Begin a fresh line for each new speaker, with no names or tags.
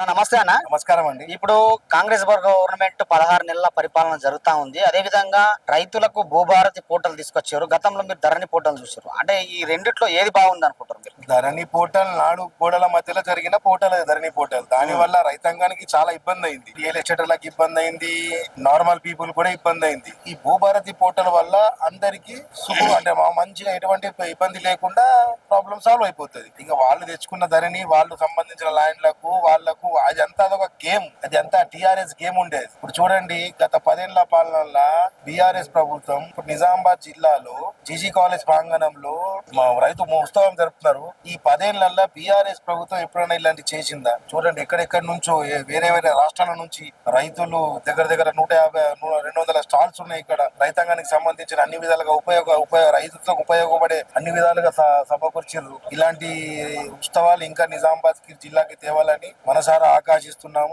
అన్న, నమస్తే అన్న.
నమస్కారం అండి.
ఇప్పుడు కాంగ్రెస్ గవర్నమెంట్ పదహారు నెలల పరిపాలన జరుగుతా ఉంది. అదే విధంగా రైతులకు భూభారతి పోర్టల్ తీసుకొచ్చారు. గతంలో మీరు ధరణి పోర్టల్ చూసారు అంటే ఈ రెండిట్లో ఏది బాగుంది అనుకుంటారు
ధరణి పోర్టల్ నాడు గోడల మధ్యలో జరిగిన పోర్టల్ ధరణి పోర్టల్. దాని వల్ల రైతాంగానికి చాలా ఇబ్బంది అయింది. రియల్ ఎస్టేటర్లకు ఇబ్బంది అయింది. నార్మల్ పీపుల్ కూడా ఇబ్బంది అయింది. ఈ భూభారతి పోర్టల్ వల్ల అందరికి సుఖం అంటే మంచిగా ఎటువంటి ఇబ్బంది లేకుండా ప్రాబ్లం సాల్వ్ అయిపోతుంది. ఇక వాళ్ళు తెచ్చుకున్న ధరణి వాళ్ళు సంబంధించిన ల్యాండ్లకు వాళ్ళకు అది అంతా అదొక గేమ్ అది అంతా టిఆర్ఎస్ గేమ్ ఉండేది ఇప్పుడు చూడండి గత పదేళ్ళ పాలనలో బిఆర్ఎస్ ప్రభుత్వం ఇప్పుడు నిజామాబాద్ జిల్లాలో జీజీ కాలేజ్ ప్రాంగణంలో మా రైతు ఉత్సవం జరుపుతున్నారు. ఈ పదేళ్ళలో బిఆర్ఎస్ ప్రభుత్వం ఎప్పుడైనా ఇలాంటి చేసిందా? చూడండి ఎక్కడెక్కడి నుంచో వేరే వేరే రాష్ట్రాల నుంచి రైతులు దగ్గర దగ్గర నూట యాభై రెండు వందల స్టాల్స్ ఉన్నాయి ఇక్కడ. రైతాంగానికి సంబంధించిన అన్ని విధాలుగా ఉపయోగ ఉపయోగ రైతులకు ఉపయోగపడే అన్ని విధాలుగా స- సమకూర్చారు ఇలాంటి ఉత్సవాలు ఇంకా నిజామాబాద్ జిల్లాకి తేవాలని మనసారా ఆకాశిస్తున్నాము.